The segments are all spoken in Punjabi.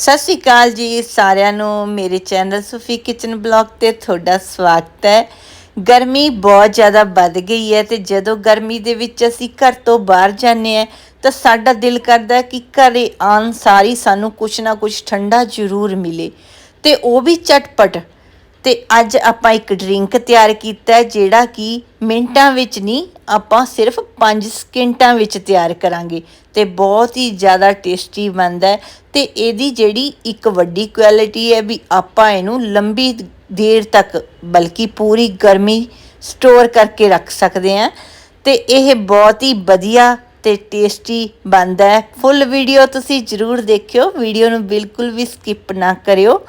ਸਤਿ ਸ਼੍ਰੀ ਅਕਾਲ ਜੀ ਸਾਰਿਆਂ ਨੂੰ। ਮੇਰੇ ਚੈਨਲ ਸੁਫੀ ਕਿਚਨ ਬਲੌਗ ਤੇ ਤੁਹਾਡਾ ਸਵਾਗਤ ਹੈ। ਗਰਮੀ ਬਹੁਤ ਜ਼ਿਆਦਾ ਵੱਧ ਗਈ ਹੈ ਤੇ ਜਦੋਂ ਗਰਮੀ ਦੇ ਵਿੱਚ ਅਸੀਂ ਘਰ ਤੋਂ ਬਾਹਰ ਜਾਂਦੇ ਆ ਤਾਂ ਸਾਡਾ ਦਿਲ ਕਰਦਾ ਕਿ ਘਰੇ ਆਉਣ ਸਾਰੀ ਸਾਨੂੰ ਕੁਛ ਨਾ ਕੁਛ ਠੰਡਾ ਜ਼ਰੂਰ ਮਿਲੇ। ਤੇ ਉਹ ਵੀ ਚਟਪਟ। ਤੇ ਅੱਜ ਆਪਾਂ ਇੱਕ ਡਰਿੰਕ ਤਿਆਰ ਕੀਤਾ ਜਿਹੜਾ ਕਿ ਮਿੰਟਾਂ ਵਿੱਚ ਨਹੀਂ, ਆਪਾਂ ਸਿਰਫ 5 ਸਕਿੰਟਾਂ ਵਿੱਚ ਤਿਆਰ ਕਰਾਂਗੇ ਤੇ ਬਹੁਤ ਹੀ ਜ਼ਿਆਦਾ ਟੇਸਟੀ ਬਣਦਾ ਹੈ ਤੇ ਇਹਦੀ ਜਿਹੜੀ ਇੱਕ ਵੱਡੀ ਕੁਆਲਿਟੀ ਹੈ ਵੀ ਆਪਾਂ ਇਹਨੂੰ ਲੰਬੀ ਦੇਰ ਤੱਕ, ਬਲਕਿ ਪੂਰੀ ਗਰਮੀ ਸਟੋਰ ਕਰਕੇ ਰੱਖ ਸਕਦੇ ਹਾਂ ਤੇ ਇਹ ਬਹੁਤ ਹੀ ਵਧੀਆ ਤੇ ਟੇਸਟੀ ਬਣਦਾ ਹੈ। ਫੁੱਲ ਵੀਡੀਓ ਤੁਸੀਂ ਜਰੂਰ ਦੇਖਿਓ ਵੀਡੀਓ ਨੂੰ ਬਿਲਕੁਲ ਵੀ ਸਕਿਪ ਨਾ ਕਰਿਓ।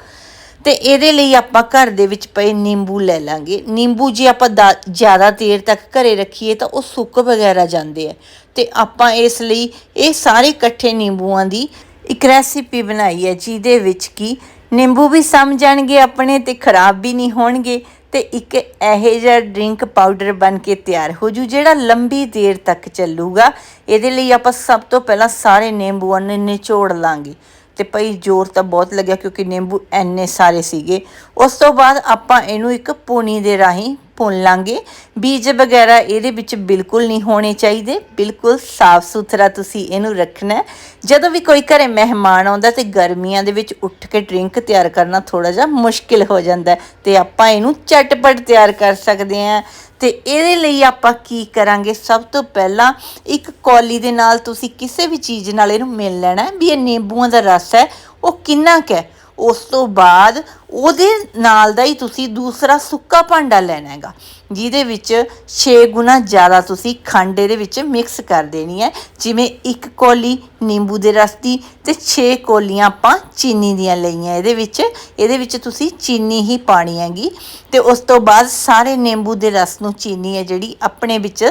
ਤੇ ਇਹਦੇ ਲਈ ਆਪਾਂ ਘਰ ਦੇ ਵਿੱਚ ਪਏ ਨਿੰਬੂ ਲੈ ਲਾਂਗੇ। ਨਿੰਬੂ ਜੇ ਆਪਾਂ ਦਾ- ਜ਼ਿਆਦਾ ਦੇਰ ਤੱਕ ਘਰੇ ਰੱਖੀਏ ਤਾਂ ਉਹ ਸੁੱਕ ਵਗੈਰਾ ਜਾਂਦੇ ਆ। ਤੇ ਆਪਾਂ ਇਸ ਲਈ ਇਹ ਸਾਰੇ ਇਕੱਠੇ ਨਿੰਬੂਆਂ ਦੀ ਇੱਕ ਰੈਸਿਪੀ ਬਣਾਈ ਹੈ, ਜਿਹਦੇ ਵਿੱਚ ਕੀ ਨਿੰਬੂ ਵੀ ਸਮ ਜਾਣਗੇ ਆਪਣੇ ਤੇ ਖਰਾਬ ਵੀ ਨਹੀਂ ਹੋਣਗੇ ਤੇ ਇੱਕ ਇਹੋ ਜਿਹਾ ਡਰਿੰਕ ਪਾਊਡਰ ਬਣ ਕੇ ਤਿਆਰ ਹੋ ਜੂ, ਜਿਹੜਾ ਲੰਬੀ ਦੇਰ ਤੱਕ ਚੱਲੂਗਾ। ਇਹਦੇ ਲਈ ਆਪਾਂ ਸਭ ਤੋਂ ਪਹਿਲਾਂ ਸਾਰੇ ਨਿੰਬੂਆਂ ਨੂੰ ਨਿਚੋੜ ਲਾਂਗੇ। ਤੇ ਭਈ ਜ਼ੋਰ ਤਾਂ ਬਹੁਤ ਲੱਗਿਆ ਕਿਉਂਕਿ ਨਿੰਬੂ ਐਨੇ ਸਾਰੇ ਸੀਗੇ। ਉਸ ਤੋਂ ਬਾਅਦ ਆਪਾਂ ਇਹਨੂੰ ਇੱਕ ਪੂਣੀ ਦੇ ਰਾਹੀਂ ਭੁੰਨ ਲਾਂਗੇ। ਬੀਜ ਵਗੈਰਾ ਇਹਦੇ ਵਿੱਚ ਬਿਲਕੁਲ ਨਹੀਂ ਹੋਣੇ ਚਾਹੀਦੇ। ਬਿਲਕੁਲ ਸਾਫ਼ ਸੁਥਰਾ ਤੁਸੀਂ ਇਹਨੂੰ ਰੱਖਣਾ ਜਦੋਂ ਵੀ ਕੋਈ ਘਰੇ ਮਹਿਮਾਨ ਆਉਂਦਾ ਤੇ ਗਰਮੀਆਂ ਦੇ ਵਿੱਚ ਉੱਠ ਕੇ ਡਰਿੰਕ ਤਿਆਰ ਕਰਨਾ ਥੋੜਾ ਜਿਹਾ ਮੁਸ਼ਕਿਲ ਹੋ ਜਾਂਦਾ ਹੈ ਤੇ ਆਪਾਂ ਇਹਨੂੰ ਚਟਪਟ ਤਿਆਰ ਕਰ ਸਕਦੇ ਹਾਂ। ਤੇ ਇਹਦੇ ਲਈ ਆਪਾਂ ਕੀ ਕਰਾਂਗੇ? ਸਭ ਤੋਂ ਪਹਿਲਾਂ ਇੱਕ ਕੌਲੀ ਦੇ ਨਾਲ ਤੁਸੀਂ ਕਿਸੇ ਵੀ ਚੀਜ਼ ਨਾਲ ਇਹਨੂੰ ਮਿਲ ਲੈਣਾ ਵੀ ਇਹ ਨਿੰਬੂਆਂ ਦਾ ਰਸ ਹੈ। ਉਹ ਕਿੰਨਾ ਕੁ ਹੈ? ਉਸ ਤੋਂ ਬਾਅਦ ਉਹਦੇ ਨਾਲ ਦਾ ਹੀ ਤੁਸੀਂ ਦੂਸਰਾ ਸੁੱਕਾ ਭਾਂਡਾ ਲੈਣਾ ਹੈਗਾ, ਜਿਹਦੇ ਵਿੱਚ 6 ਗੁਣਾ ਜ਼ਿਆਦਾ ਤੁਸੀਂ ਖੰਡ ਇਹਦੇ ਵਿੱਚ ਮਿਕਸ ਕਰ ਦੇਣੀ ਹੈ। ਜਿਵੇਂ ਇੱਕ ਕੌਲੀ ਨਿੰਬੂ ਦੇ ਰਸ ਦੀ ਤੇ 6 ਕੌਲੀਆਂ ਆਪਾਂ ਚੀਨੀ ਦੀਆਂ ਲਈਆਂ। ਇਹਦੇ ਵਿੱਚ ਇਹਦੇ ਵਿੱਚ ਤੁਸੀਂ ਚੀਨੀ ਹੀ ਪਾਣੀ ਹੈਗੀ। ਤੇ ਉਸ ਤੋਂ ਬਾਅਦ ਸਾਰੇ ਨਿੰਬੂ ਦੇ ਰਸ ਨੂੰ ਚੀਨੀ ਹੈ ਜਿਹੜੀ ਆਪਣੇ ਵਿੱਚ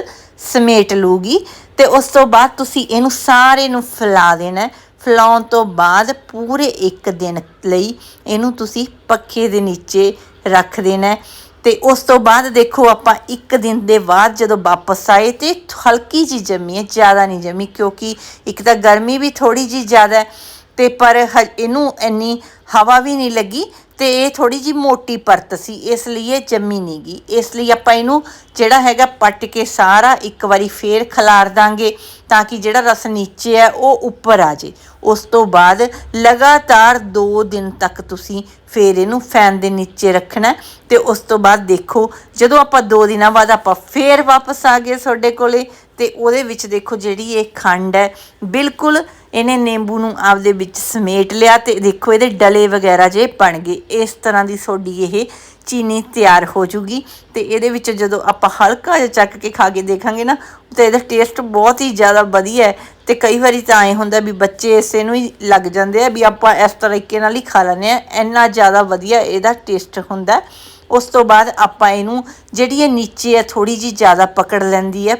ਸਮੇਟ ਲੂਗੀ ਤੇ ਉਸ ਤੋਂ ਬਾਅਦ ਤੁਸੀਂ ਇਹਨੂੰ ਸਾਰੇ ਨੂੰ ਫੈਲਾ ਦੇਣਾ ਫੈਲਾਉਣ ਤੋਂ ਬਾਅਦ ਪੂਰੇ ਇੱਕ ਦਿਨ ਲਈ ਇਹਨੂੰ ਤੁਸੀਂ ਪੱਖੇ ਦੇ ਨੀਚੇ ਰੱਖ ਦੇਣਾ ਹੈ। ਤੇ ਉਸ ਤੋਂ ਬਾਅਦ ਦੇਖੋ ਆਪਾਂ ਇੱਕ ਦਿਨ ਦੇ ਬਾਅਦ ਜਦੋਂ ਵਾਪਸ ਆਏ ਤੇ ਹਲਕੀ ਜੀ ਜੰਮੀ ਹੈ, ਜ਼ਿਆਦਾ ਨਹੀਂ ਜੰਮੀ, ਕਿਉਂਕਿ ਇੱਕ ਤਾਂ ਗਰਮੀ ਵੀ ਥੋੜੀ ਜੀ ਜ਼ਿਆਦਾ ਹੈ ਤੇ ਪਰ ਹ- ਇਹਨੂੰ ਇੰਨੀ ਹਵਾ ਵੀ ਨਹੀਂ ਲੱਗੀ ਤੇ ਇਹ ਥੋੜੀ ਜੀ ਮੋਟੀ ਪਰਤ ਸੀ, ਇਸ ਲਈ ਇਹ ਜੰਮੀ ਨਹੀਂ ਗਈ। ਇਸ ਲਈ ਆਪਾਂ ਇਹਨੂੰ ਜਿਹੜਾ ਹੈਗਾ ਪੱਟ ਕੇ ਸਾਰਾ ਇੱਕ ਵਾਰੀ ਫੇਰ ਖਲਾਰ ਦਾਂਗੇ ਤਾਂ ਕਿ ਜਿਹੜਾ ਰਸ ਨੀਚੇ ਹੈ ਉਹ ਉੱਪਰ ਆ ਜੇ ਉਸ ਤੋਂ ਬਾਅਦ ਲਗਾਤਾਰ 2 ਦਿਨ ਤੱਕ ਤੁਸੀਂ ਫੇਰ ਇਹਨੂੰ ਫੈਨ ਦੇ ਨੀਚੇ ਰੱਖਣਾ ਹੈ ਤੇ ਉਸ ਤੋਂ ਬਾਅਦ ਦੇਖੋ, ਜਦੋਂ ਆਪਾਂ 2 ਦਿਨਾਂ ਬਾਅਦ ਆਪਾਂ ਫੇਰ ਵਾਪਸ ਆ ਗਏ ਤੁਹਾਡੇ ਕੋਲੇ, ਤੇ ਉਹਦੇ ਵਿੱਚ ਦੇਖੋ ਜਿਹੜੀ ਇਹ ਖੰਡ ਹੈ, ਬਿਲਕੁਲ ਇਹਨੇ ਨਿੰਬੂ ਨੂੰ ਆਪਦੇ ਵਿੱਚ ਸਮੇਟ ਲਿਆ ਤੇ ਦੇਖੋ ਇਹਦੇ ਡਲੇ ਵਗੈਰਾ ਜੇ ਬਣ ਗਏ। ਇਸ ਤਰ੍ਹਾਂ ਦੀ ਸੋਡੀ ਇਹ ਚੀਨੀ ਤਿਆਰ ਹੋ ਜੂਗੀ ਤੇ ਇਹਦੇ ਵਿੱਚ ਜਦੋਂ ਆਪਾਂ ਹਲਕਾ ਜਿਹਾ ਚੱਕ ਕੇ ਖਾ ਕੇ ਦੇਖਾਂਗੇ ਨਾ, ਤੇ ਇਹਦਾ ਟੇਸਟ ਬਹੁਤ ਹੀ ਜ਼ਿਆਦਾ ਵਧੀਆ ਹੈ ਤੇ ਕਈ ਵਾਰੀ ਤਾਂ ਐ ਹੁੰਦਾ ਵੀ ਬੱਚੇ ਇਸੇ ਨੂੰ ਹੀ ਲੱਗ ਜਾਂਦੇ ਆ ਵੀ ਆਪਾਂ ਇਸ ਤਰੀਕੇ ਨਾਲ ਹੀ ਖਾ ਲੈਂਦੇ ਆ। ਇੰਨਾ ਜ਼ਿਆਦਾ ਵਧੀਆ ਇਹਦਾ ਟੇਸਟ ਹੁੰਦਾ ਉਸ ਤੋਂ ਬਾਅਦ ਆਪਾਂ ਇਹਨੂੰ ਜਿਹੜੀ ਇਹ ਨੀਚੇ ਹੈ ਥੋੜੀ ਜੀ ਜ਼ਿਆਦਾ ਪਕੜ ਲੈਂਦੀ ਹੈ,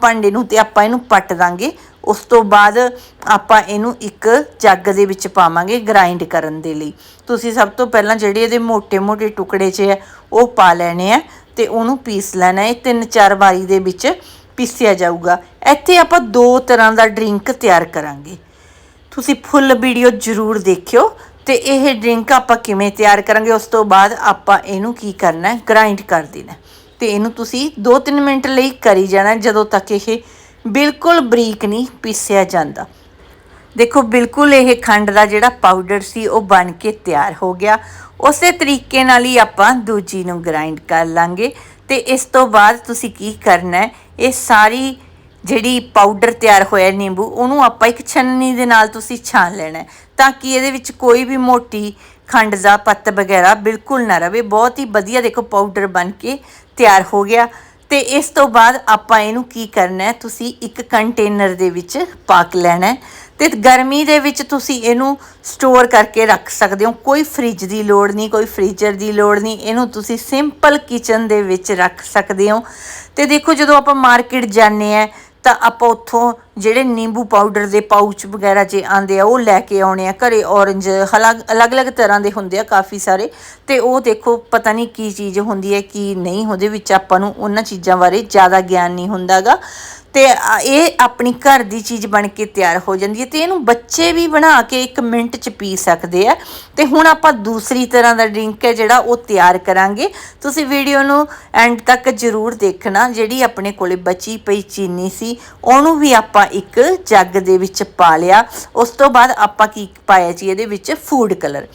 ਭਾਂਡੇ ਨੂੰ ਤੇ ਆਪਾਂ ਇਹਨੂੰ ਪੱਟ ਦਾਂਗੇ। ਉਸ ਤੋਂ ਬਾਅਦ ਆਪਾਂ ਇਹਨੂੰ ਇੱਕ ਜੱਗ ਦੇ ਵਿੱਚ ਪਾਵਾਂਗੇ ਗ੍ਰਾਈਂਡ ਕਰਨ ਦੇ ਲਈ। ਤੁਸੀਂ ਸਭ ਤੋਂ ਪਹਿਲਾਂ ਜਿਹੜੇ ਇਹਦੇ ਮੋٹے-ਮੋٹے ਟੁਕੜੇ 'ਚ ਹੈ ਉਹ ਪਾ ਲੈਣੇ ਆ ਤੇ ਉਹਨੂੰ ਪੀਸ ਲੈਣਾ ਹੈ ਤਿੰਨ ਚਾਰ ਵਾਰੀ ਦੇ ਵਿੱਚ ਪੀਸਿਆ ਜਾਊਗਾ। ਇੱਥੇ ਆਪਾਂ ਦੋ ਤਰ੍ਹਾਂ ਦਾ ਡਰਿੰਕ ਤਿਆਰ ਕਰਾਂਗੇ। ਤੁਸੀਂ ਫੁੱਲ ਵੀਡੀਓ ਜ਼ਰੂਰ ਦੇਖਿਓ ਤੇ ਇਹ ਡਰਿੰਕ ਆਪਾਂ ਕਿਵੇਂ ਤਿਆਰ ਕਰਾਂਗੇ, ਉਸ ਤੋਂ ਬਾਅਦ ਆਪਾਂ ਇਹਨੂੰ ਕੀ ਕਰਨਾ ਹੈ ਗ੍ਰਾਈਂਡ ਕਰ ਦੇਣਾ। ਤੇ ਇਹਨੂੰ ਤੁਸੀਂ 2-3 ਮਿੰਟ ਲਈ ਕਰੀ ਜਾਣਾ, ਜਦੋਂ ਤੱਕ ਇਹ ਬਿਲਕੁਲ ਬਰੀਕ ਨਹੀਂ ਪੀਸਿਆ ਜਾਂਦਾ। ਦੇਖੋ, ਬਿਲਕੁਲ ਇਹ ਖੰਡ ਦਾ ਜਿਹੜਾ ਪਾਊਡਰ ਸੀ, ਉਹ ਬਣ ਕੇ ਤਿਆਰ ਹੋ ਗਿਆ। ਉਸੇ ਤਰੀਕੇ ਨਾਲ ਹੀ ਆਪਾਂ ਦੂਜੀ ਨੂੰ ਗ੍ਰਾਈਂਡ ਕਰ ਲਾਂਗੇ। ਤੇ ਇਸ ਤੋਂ ਬਾਅਦ ਤੁਸੀਂ ਕੀ ਕਰਨਾ ਹੈ, ਇਹ ਸਾਰੀ ਜਿਹੜੀ ਪਾਊਡਰ ਤਿਆਰ ਹੋਇਆ ਨਿੰਬੂ, ਉਹਨੂੰ ਆਪਾਂ ਇੱਕ ਛੰਨੀ ਦੇ ਨਾਲ ਤੁਸੀਂ ਛਾਣ ਲੈਣਾ ਤਾਂ ਕਿ ਇਹਦੇ ਵਿੱਚ ਕੋਈ ਵੀ ਮੋਟੀ ਖੰਡ ਦਾ ਪੱਤ ਵਗੈਰਾ ਬਿਲਕੁਲ ਨਾ ਰਵੇ। ਬਹੁਤ ਹੀ ਵਧੀਆ ਦੇਖੋ ਪਾਊਡਰ ਬਣ ਕੇ ਤਿਆਰ ਹੋ ਗਿਆ। ਤੇ ਇਸ ਤੋਂ ਬਾਅਦ ਆਪਾਂ ਇਹਨੂੰ ਕੀ ਕਰਨਾ ਹੈ? ਤੁਸੀਂ ਇੱਕ ਕੰਟੇਨਰ ਦੇ ਵਿੱਚ ਪਾਕ ਲੈਣਾ ਹੈ ਤੇ ਗਰਮੀ ਦੇ ਵਿੱਚ ਤੁਸੀਂ ਇਹਨੂੰ ਸਟੋਰ ਕਰਕੇ ਰੱਖ ਸਕਦੇ ਹੋ। ਕੋਈ ਫ੍ਰਿਜ ਦੀ ਲੋੜ ਨਹੀਂ, ਕੋਈ ਫ੍ਰੀਜ਼ਰ ਦੀ ਲੋੜ ਨਹੀਂ। ਇਹਨੂੰ ਤੁਸੀਂ ਸਿੰਪਲ ਕਿਚਨ ਦੇ ਵਿੱਚ ਰੱਖ ਸਕਦੇ ਹੋ। ਤੇ ਦੇਖੋ ਜਦੋਂ ਆਪਾਂ ਮਾਰਕੀਟ ਜਾਂਦੇ ਆ ਤਾਂ ਆਪਾਂ ਉੱਥੋਂ ਜਿਹੜੇ ਨਿੰਬੂ ਪਾਊਡਰ ਦੇ ਪਾਊਚ ਵਗੈਰਾ ਜੇ ਆਂਦੇ ਆ, ਉਹ ਲੈ ਕੇ ਆਉਣੇ ਆ। ਘਰੇ ਔਰੰਜ ਅਲੱਗ-ਅਲੱਗ ਤਰ੍ਹਾਂ ਦੇ ਹੁੰਦੇ ਆ ਕਾਫੀ ਸਾਰੇ। ਤੇ ਉਹ ਦੇਖੋ, ਪਤਾ ਨਹੀਂ ਕੀ ਚੀਜ਼ ਹੁੰਦੀ ਹੈ, ਕੀ ਨਹੀਂ, ਉਹਦੇ ਵਿੱਚ ਆਪਾਂ ਨੂੰ ਉਹਨਾਂ ਚੀਜ਼ਾਂ ਬਾਰੇ ਜ਼ਿਆਦਾ ਗਿਆਨ ਨਹੀਂ ਹੁੰਦਾਗਾ। ਤੇ ਇਹ ਆਪਣੀ ਘਰ ਦੀ ਚੀਜ਼ ਬਣ ਕੇ ਤਿਆਰ ਹੋ ਜਾਂਦੀ ਹੈ ਤੇ ਇਹਨੂੰ ਬੱਚੇ ਵੀ ਬਣਾ ਕੇ 1 ਮਿੰਟ ਚ ਪੀ ਸਕਦੇ ਆ। ਤੇ ਹੁਣ ਆਪਾਂ ਦੂਸਰੀ ਤਰ੍ਹਾਂ ਦਾ ਡਰਿੰਕ ਹੈ ਜਿਹੜਾ ਉਹ ਤਿਆਰ ਕਰਾਂਗੇ। ਤੁਸੀਂ ਵੀਡੀਓ ਨੂੰ ਐਂਡ ਤੱਕ ਜ਼ਰੂਰ ਦੇਖਣਾ, ਜਿਹੜੀ ਆਪਣੇ ਕੋਲੇ ਬਚੀ ਪਈ ਚੀਨੀ ਸੀ, ਉਹਨੂੰ ਵੀ ਆਪਾਂ ਇੱਕ ਜੱਗ ਦੇ ਵਿੱਚ ਪਾ ਲਿਆ। ਉਸ ਤੋਂ ਬਾਅਦ ਆਪਾਂ ਕੀ ਪਾਇਆ ਜੀ, ਇਹਦੇ ਵਿੱਚ ਫੂਡ ਕਲਰ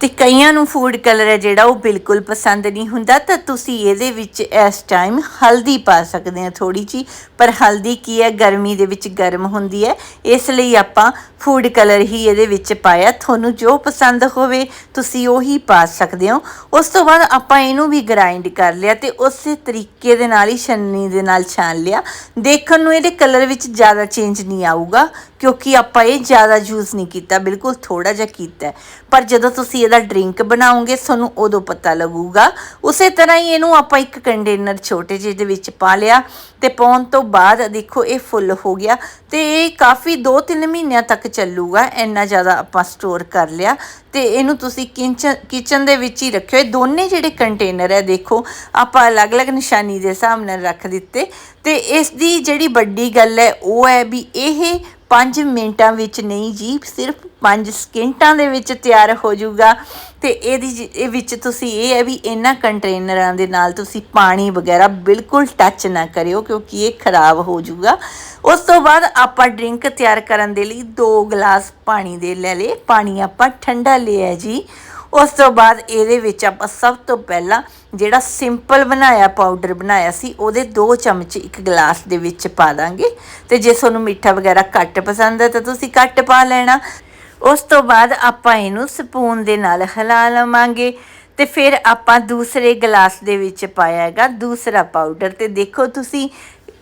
ਤੇ ਕਈਆਂ ਨੂੰ ਫੂਡ ਕਲਰ ਹੈ ਜਿਹੜਾ ਉਹ ਬਿਲਕੁਲ ਪਸੰਦ ਨਹੀਂ ਹੁੰਦਾ, ਤਾਂ ਤੁਸੀਂ ਇਹਦੇ ਵਿੱਚ ਇਸ ਟਾਈਮ ਹਲਦੀ ਪਾ ਸਕਦੇ ਆ ਥੋੜੀ ਜੀ ਪਰ ਹਲਦੀ ਕੀ ਹੈ? ਗਰਮੀ ਦੇ ਵਿੱਚ ਗਰਮ ਹੁੰਦੀ ਹੈ। ਇਸ ਲਈ ਆਪਾਂ ਫੂਡ ਕਲਰ ਹੀ ਇਹਦੇ ਵਿੱਚ ਪਾਇਆ। ਤੁਹਾਨੂੰ ਜੋ ਪਸੰਦ ਹੋਵੇ, ਤੁਸੀਂ ਉਹੀ ਪਾ ਸਕਦੇ ਹੋ। ਉਸ ਤੋਂ ਬਾਅਦ ਆਪਾਂ ਇਹਨੂੰ ਵੀ ਗ੍ਰਾਈਂਡ ਕਰ ਲਿਆ ਤੇ ਉਸੇ ਤਰੀਕੇ ਦੇ ਨਾਲ ਹੀ ਛੰਨੀ ਦੇ ਨਾਲ ਛਾਣ ਲਿਆ। ਦੇਖਣ ਨੂੰ ਇਹਦੇ ਕਲਰ ਵਿੱਚ ਜ਼ਿਆਦਾ ਚੇਂਜ ਨਹੀਂ ਆਊਗਾ। ਕਿਉਂਕਿ ਆਪਾਂ ਇਹ ਜ਼ਿਆਦਾ ਯੂਜ਼ ਨਹੀਂ ਕੀਤਾ, ਬਿਲਕੁਲ ਥੋੜਾ ਜਿਹਾ ਕੀਤਾ ਪਰ ਜਦੋਂ ਤੁਸੀਂ ਇਹਦਾ ਡਰਿੰਕ ਬਣਾਓਗੇ, ਤੁਹਾਨੂੰ ਉਦੋਂ ਪਤਾ ਲੱਗੂਗਾ। ਉਸੇ ਤਰ੍ਹਾਂ ਹੀ ਇਹਨੂੰ ਆਪਾਂ ਇੱਕ ਕੰਟੇਨਰ ਛੋਟੇ ਜਿਹੇ ਦੇ ਵਿੱਚ ਪਾ ਲਿਆ ਤੇ ਪਾਉਣ ਤੋਂ ਬਾਅਦ ਦੇਖੋ ਇਹ ਫੁੱਲ ਹੋ ਗਿਆ ਤੇ ਇਹ ਕਾਫੀ 2-3 ਮਹੀਨਿਆਂ ਤੱਕ ਚੱਲੂਗਾ, ਇੰਨਾ ਜ਼ਿਆਦਾ ਆਪਾਂ ਸਟੋਰ ਕਰ ਲਿਆ ਤੇ ਇਹਨੂੰ ਤੁਸੀਂ ਕਿਚਨ ਕਿਚਨ ਦੇ ਵਿੱਚ ਹੀ ਰੱਖਿਓ। ਇਹ ਦੋਨੇ ਜਿਹੜੇ ਕੰਟੇਨਰ ਹੈ, ਦੇਖੋ, ਆਪਾਂ ਅਲੱਗ-ਅਲੱਗ ਨਿਸ਼ਾਨੀ ਦੇ ਹਿਸਾਬ ਨਾਲ ਰੱਖ ਦਿੱਤੇ ਤੇ ਇਸ ਦੀ ਜਿਹੜੀ ਵੱਡੀ ਗੱਲ ਹੈ, ਉਹ ਹੈ ਵੀ ਇਹ 5 ਮਿੰਟਾਂ ਵਿੱਚ ਨਹੀਂ ਜੀ, ਸਿਰਫ 5 ਸਕਿੰਟਾਂ ਦੇ ਵਿੱਚ ਤਿਆਰ ਹੋ ਜਾਊਗਾ। ਤੇ ਇਹਦੀ ਜ- ਇਹ ਵਿੱਚ ਤੁਸੀਂ ਇਹ ਹੈ ਵੀ ਇਹਨਾਂ ਕੰਟੇਨਰਾਂ ਦੇ ਨਾਲ ਤੁਸੀਂ ਪਾਣੀ ਵਗੈਰਾ ਬਿਲਕੁਲ ਟੱਚ ਨਾ ਕਰਿਓ, ਕਿਉਂਕਿ ਇਹ ਖਰਾਬ ਹੋ ਜਾਊਗਾ। ਉਸ ਤੋਂ ਬਾਅਦ ਆਪਾਂ ਡਰਿੰਕ ਤਿਆਰ ਕਰਨ ਦੇ ਲਈ 2 ਗਲਾਸ ਪਾਣੀ ਦੇ ਲੈ ਲਏ। ਪਾਣੀ ਆਪਾਂ ਠੰਡਾ ਲਿਆ ਜੀ। ਉਸ ਤੋਂ ਬਾਅਦ ਇਹਦੇ ਵਿੱਚ ਆਪਾਂ ਸਭ ਤੋਂ ਪਹਿਲਾਂ ਜਿਹੜਾ ਸਿੰਪਲ ਬਣਾਇਆ ਪਾਊਡਰ ਬਣਾਇਆ ਸੀ, ਉਹਦੇ 2 ਚਮਚ ਇੱਕ ਗਲਾਸ ਦੇ ਵਿੱਚ ਪਾ ਦਾਂਗੇ। ਤੇ ਜੇ ਤੁਹਾਨੂੰ ਮਿੱਠਾ ਵਗੈਰਾ ਘੱਟ ਪਸੰਦ ਹੈ ਤਾਂ ਤੁਸੀਂ ਘੱਟ ਪਾ ਲੈਣਾ। ਉਸ ਤੋਂ ਬਾਅਦ ਆਪਾਂ ਇਹਨੂੰ ਸਪੂਨ ਦੇ ਨਾਲ ਹਿਲਾ ਲਵਾਂਗੇ। ਤੇ ਫਿਰ ਆਪਾਂ ਦੂਸਰੇ ਗਲਾਸ ਦੇ ਵਿੱਚ ਪਾਇਆ ਹੈਗਾ ਦੂਸਰਾ ਪਾਊਡਰ। ਤੇ ਦੇਖੋ ਤੁਸੀਂ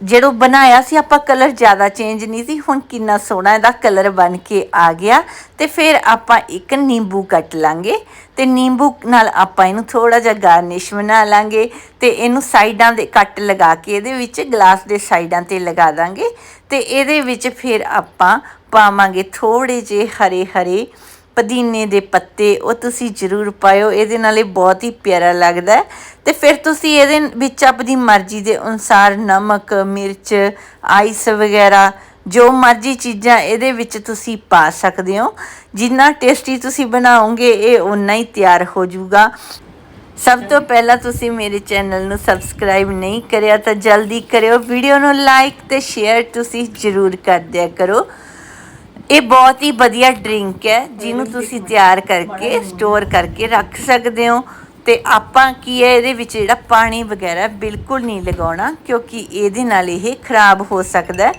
ਜਿਹੜੋ ਬਣਾਇਆ ਸੀ, ਆਪਾਂ ਕਲਰ ਜ਼ਿਆਦਾ ਚੇਂਜ ਨਹੀਂ ਸੀ, ਹੁਣ ਕਿੰਨਾ ਸੋਹਣਾ ਇਹਦਾ ਕਲਰ ਬਣ ਕੇ ਆ ਗਿਆ। ਤੇ ਫਿਰ ਆਪਾਂ ਇੱਕ ਨਿੰਬੂ ਕੱਟ ਲਾਂਗੇ ਤੇ ਨਿੰਬੂ ਨਾਲ ਆਪਾਂ ਇਹਨੂੰ ਥੋੜਾ ਜਿਹਾ ਗਾਰਨਿਸ਼ ਬਣਾ ਲਾਂਗੇ ਤੇ ਇਹਨੂੰ ਸਾਈਡਾਂ ਦੇ ਕੱਟ ਲਗਾ ਕੇ ਇਹਦੇ ਵਿੱਚ ਗਲਾਸ ਦੇ ਸਾਈਡਾਂ ਤੇ ਲਗਾ ਦਾਂਗੇ ਤੇ ਇਹਦੇ ਵਿੱਚ ਫਿਰ ਆਪਾਂ ਪਾਵਾਂਗੇ ਥੋੜੇ ਜਿਹੇ ਹਰੇ ਹਰੇ ਪੁਦੀਨੇ ਦੇ ਪੱਤੇ, ਉਹ ਤੁਸੀਂ ਜ਼ਰੂਰ ਪਾਇਓ, ਇਹਦੇ ਨਾਲ ਇਹ ਬਹੁਤ ਹੀ ਪਿਆਰਾ ਲੱਗਦਾ ਹੈ। ਤੇ ਫਿਰ ਤੁਸੀਂ ਇਹਦੇ ਵਿੱਚ ਆਪਣੀ ਮਰਜ਼ੀ ਦੇ ਅਨੁਸਾਰ ਨਮਕ, ਮਿਰਚ, ਆਈਸ ਵਗੈਰਾ, ਜੋ ਮਰਜ਼ੀ ਚੀਜ਼ਾਂ ਇਹਦੇ ਵਿੱਚ ਤੁਸੀਂ ਪਾ ਸਕਦੇ ਹੋ। ਜਿੰਨਾ ਟੇਸਟੀ ਤੁਸੀਂ ਬਣਾਓਗੇ, ਇਹ ਉਨਾ ਹੀ ਤਿਆਰ ਹੋ ਜਾਊਗਾ। ਸਭ ਤੋਂ ਪਹਿਲਾਂ ਤੁਸੀਂ ਮੇਰੇ ਚੈਨਲ ਨੂੰ ਸਬਸਕ੍ਰਾਈਬ ਨਹੀਂ ਕਰਿਆ ਤਾਂ ਜਲਦੀ ਕਰਿਓ। ਵੀਡੀਓ ਨੂੰ ਲਾਈਕ ਤੇ ਸ਼ੇਅਰ ਤੁਸੀਂ ਜ਼ਰੂਰ ਕਰ ਦਿਆ ਕਰੋ। ਇਹ ਬਹੁਤ ਹੀ ਵਧੀਆ ਡਰਿੰਕ ਹੈ, ਜਿਹਨੂੰ ਤੁਸੀਂ ਤਿਆਰ ਕਰਕੇ ਸਟੋਰ ਕਰਕੇ ਰੱਖ ਸਕਦੇ ਹੋ। ਤੇ ਆਪਾਂ ਕੀ ਹੈ, ਇਹਦੇ ਵਿੱਚ ਜਿਹੜਾ ਪਾਣੀ ਵਗੈਰਾ ਬਿਲਕੁਲ ਨਹੀਂ ਲਗਾਉਣਾ, ਕਿਉਂਕਿ ਇਹਦੇ ਨਾਲ ਇਹ ਖਰਾਬ ਹੋ ਸਕਦਾ ਹੈ।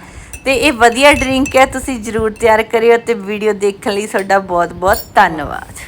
ਤੇ ਇਹ ਵਧੀਆ ਡਰਿੰਕ ਹੈ, ਤੁਸੀਂ ਜ਼ਰੂਰ ਤਿਆਰ ਕਰਿਓ ਤੇ ਵੀਡੀਓ ਦੇਖਣ ਲਈ ਤੁਹਾਡਾ ਬਹੁਤ ਬਹੁਤ ਧੰਨਵਾਦ।